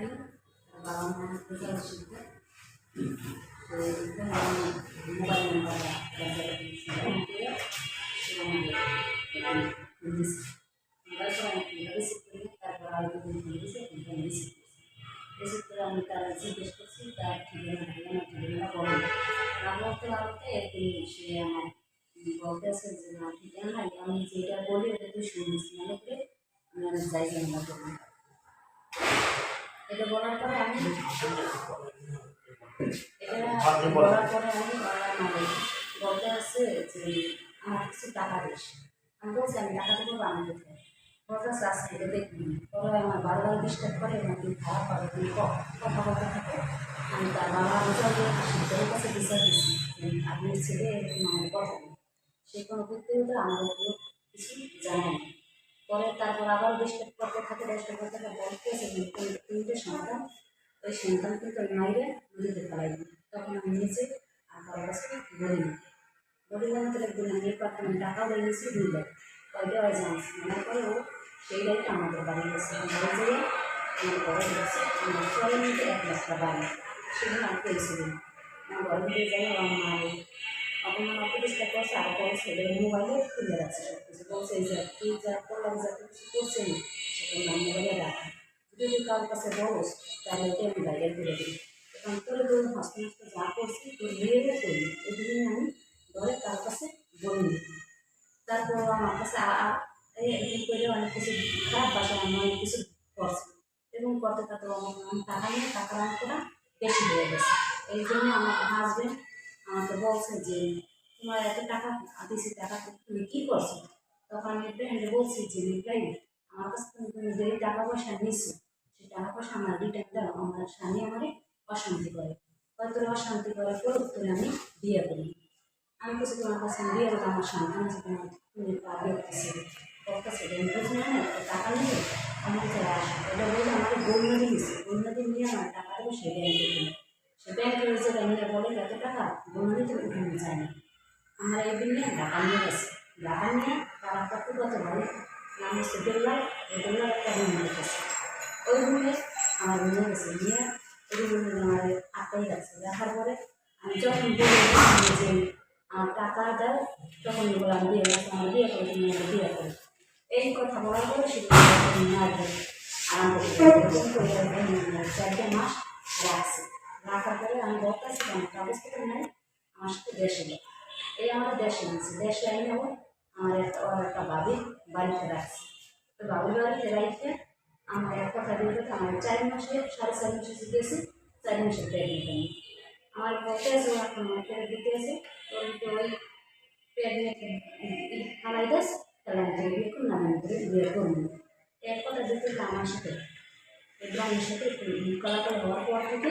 করি বাবা মা কোথাও শিখতে তো এইটা আমি মোবাইল নাম্বার আমি তারা জিজ্ঞেস করছি তার ঠিকানা ঠিকানা ঠিকানা বলো যেটা বলি ওটা তুই শুনিস মনে করে এটা বলার পরে আমি এটা বলার পরে আমি বলতে আছে যে আমার কিছু টাকা দিস আমি বলছি আমি টাকা দেবো আমি কোথায় বলতে আছে আজকে এটা দেখবি পরে আমার বারবার ডিস্টার্ব করে তুই খারাপ পাবে তুমি কথা বলতে থাকে। আমি তার বাবা দিয়ে শিক্ষকের কাছে বিচার দিচ্ছি আপনি ছেলে আমার কথা। সে কোনো করতে হতে আমার কিছু জানায় না। পরে তারপর আবার ডিস্টার্ব করতে থাকে ডিস্টার্ব করতে থাকে তিন- তিনটে সন্তান। ওই সন্তান কিন্তু মাইরে নদীতে দিই তখন আমি নিচে আর কারও কাছে বলি না। বলি না তো একদিন আমি পারতাম টাকাও দিয়ে নিয়েছি দুই লাখ কয়টা হয় জানছি মনে করে ও সেই লাইটে আমাদের বাড়ি গেছে। বাড়ি যেয়ে আমার ঘরে গেছে আমার চলে নিতে এক লাখ টাকা বাড়ি সেখানে আমি পেয়েছিল আমার ঘরে দিয়ে যাই, আমার মা এই অপমান অপরিষ্কার করছে আর পরে ছেলে মোবাইলে খুলে রাখছে। সব কিছু বলছে যে তুই যা করলাম যা কিছু করছে না। সেটা না মোবাইলে রাখা। যদি কারোর কাছে বলস তাহলে ওকে আমি বাইরে করে দিই এখন তোর তোর হাসতে হাসতে যা করছি, তোর বিয়ে করি ওই দিন আমি ঘরে কারোর কাছে বলিনি। তারপর আমার কাছে এই করে অনেক কিছু খারাপ আমি অনেক কিছু করছি। এবং করতে করতে আমার আমি টাকা নিয়ে টাকা রাখতে বেশি হয়ে গেছে। আমি বলছি যে ফ্রেন্ড আমার কাছে তুমি তুমি টাকা পয়সা নিচ্ছো সেই টাকা পয়সা আমার রিটার্ন দাও, আমার স্বামী আমার অশান্তি করে। হয়তো অশান্তি করার পর তোরে আমি বিয়ে করি। আমি কিছু তোমার আমার সন্তান টাকা নিয়ে আমার কাছে আসে এটা বলে আমার বন্যদি নিচ্ছে নিয়ে আমার টাকা দেবো সে ব্যাংকে দিল সে ব্যাংকে নিয়ে বলে, এত টাকা? বন্যদি তো যায় না। আমরা এই দিন নিয়ে ঢাকা নিয়ে গেছি। ঢাকা নিয়ে তার একটা কত ভালো নাম হচ্ছে বেল্লার বেল্লার একটা রুম রেখেছে ওই রুমে আমার নিয়ে গেছে নিয়ে, ওই রুমে আমার আটকাই গেছে দেখার পরে আমি যখন বলি যে আমার টাকা দাও, তখন বললাম বিয়ে গেছে আমার বিয়ে করে, তুমি আমার বিয়ে এই কথা বলার পরে সে না। আরাম করে চারটে মাস রাখছে। রাখার পরে আমি বলতেছি আমার কাগজপত্র নেই, আমার সাথে দেশে এই আমার দেশে দেশে আই নেব আমার একটা ওর একটা বাবি বাড়িতে রাখছে তো বাবুর বাড়িতে রাখতে আমার এক কথা দিয়ে কথা আমার চার মাসে সাড়ে চার মাসে শিখেছি চার মাসে প্রেগনেন্ট আমি আমার বলতে আছে ও এখন আমার পেট দিতে আছে ওই তো ওই প্রেগনেন্ট হারাই দাস তাহলে আমি তোকে বিয়ে করলাম আমি তোকে বিয়ে করব এক কথা দিতে হলো আমার সাথে ইব্রাহিমের সাথে কলাকল হওয়ার পর থেকে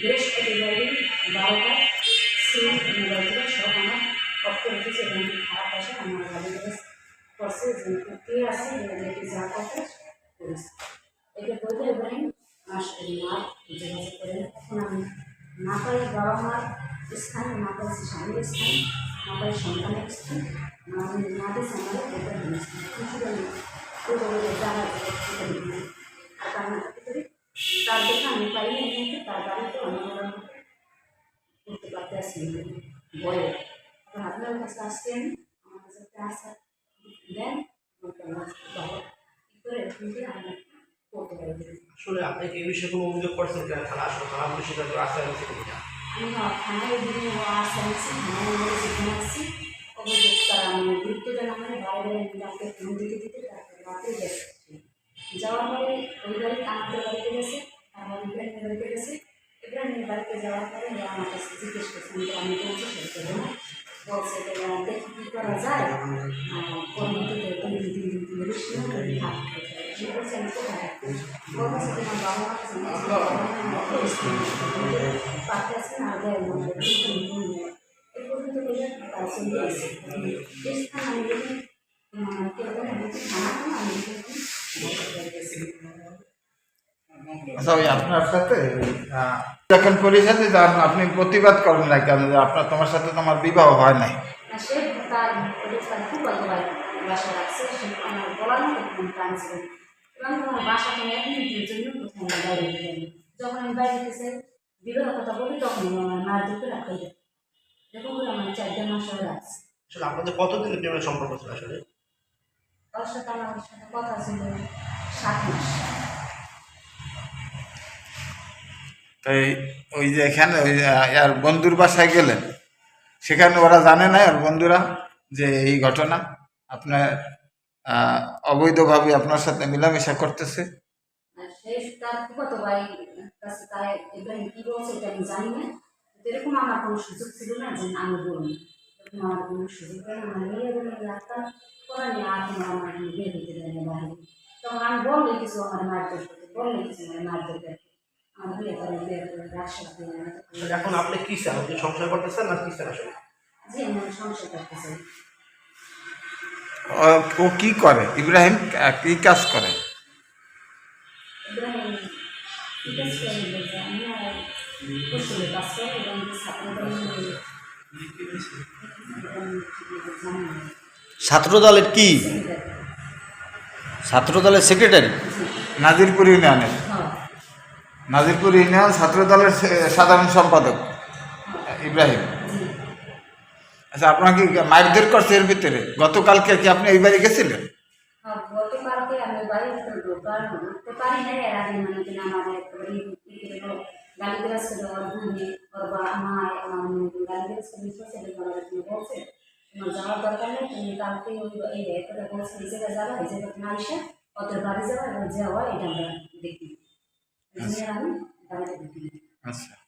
বৃহস্পতিবার দিন বারোটা সিম মোবাইল থেকে সব আমার অফ করে দিয়েছে এবং খারাপ আসে আমার বাড়ি থেকে করছে যে কে আছে যে যা করছে করিস এটা বলতে ইব্রাহিম আমার সাথে মা যোগাযোগ করে এখন আমি না পাই বাবা মার স্থান না পাইছি স্বামীর স্থান না পাই সন্তানের স্থান না আমি না দিয়েছি আমার এটা দিয়েছি কিছু জানি তো বলে যারা এটা দিই আর কান্না করতে করি তার দেখে আমি পাইনি কিন্তু তার বাড়িতে অন্য করতে পারতে আসি বলে তো আপনার কাছে আসছেন আমার কাছে আসা দেন আসলে আপনি এই বিষয়ে কোনো অভিযোগ করছেন কেন? থানা আসলে থানা পুলিশের কাছে রাস্তায় আছে কিনা আমি থানায় দিনে আসা আনছি থানায় নিয়ে সেখানে আসছি। অভিযোগ তারা আমি গুরুত্ব দেন আমার বাইরে বাইরে ফোন দিতে দিতে তারপরে রাতে গেছে যাওয়ার পরে ওই বাড়িতে আমাদের বাড়িতে গেছে আমার ইব্রাহিমের বাড়িতে গেছে। ইব্রাহিমের বাড়িতে যাওয়ার পরে আমার কাছে জিজ্ঞেস করছে আমি তো বলছি না। বলছে দেখি কী করা যায় কর্মীতে দুই দিন দিন দিন না আমি হাত সে বলছে আমি কোথায় বলছে তোমার বাবা পাশে আছে না না এই পর্যন্ত আচ্ছা ওই আপনার সাথে যখন যান আপনি প্রতিবাদ করেন না কেন যে আপনার তোমার সাথে তোমার বিবাহ হয় নাই। যখন আমি বিবাহ কথা বলি তখন আমার দিকে এরকম করে আমার মাস হয়ে আসলে আপনাদের কতদিনের প্রেমের সম্পর্ক ছিল আসলে? ওর সাথে আমার সাথে কথা ছিল সাত মাস। এই ওই যে এখানে ওই আর বন্ধুর বাসায় গেলেন। সেখানে ওরা জানে না আর বন্ধুরা, যে এই ঘটনা। আপনার অবৈধভাবে আপনার সাথে মেলামেশা করতেছে। তাই আমি কিছু আমার করতে কিছু আমার করতে এখন আপনি কি চান আপনি সংসার করতেছেন না কি চান আসলে? যে আমি সংসার করতে চাই ও- কি করে? ইব্রাহিম কি কাজ করে? না ছাত্র দলের কি? ছাত্র দলের সেক্রেটারি নাজিরপুর ইউনিয়নের। নাজিরপুর ইউনিয়ন ছাত্র দলের সাধারণ সম্পাদক ইব্রাহিম। আচ্ছা আপনার কি মারধর করছে এর ভিতরে? গতকালকে কি আপনি এই বাড়ি গেছিলেন? হ্যাঁ, গতকালকে আমি বাড়ি না মানে তোমার যাওয়ার দরকার নেই তুমি কালকে ওই এই বলছে বাড়ি যাবা এবং যাওয়া এটা আমরা দেখি এই জন্য আমি বাড়িতে ঢুকি আচ্ছা।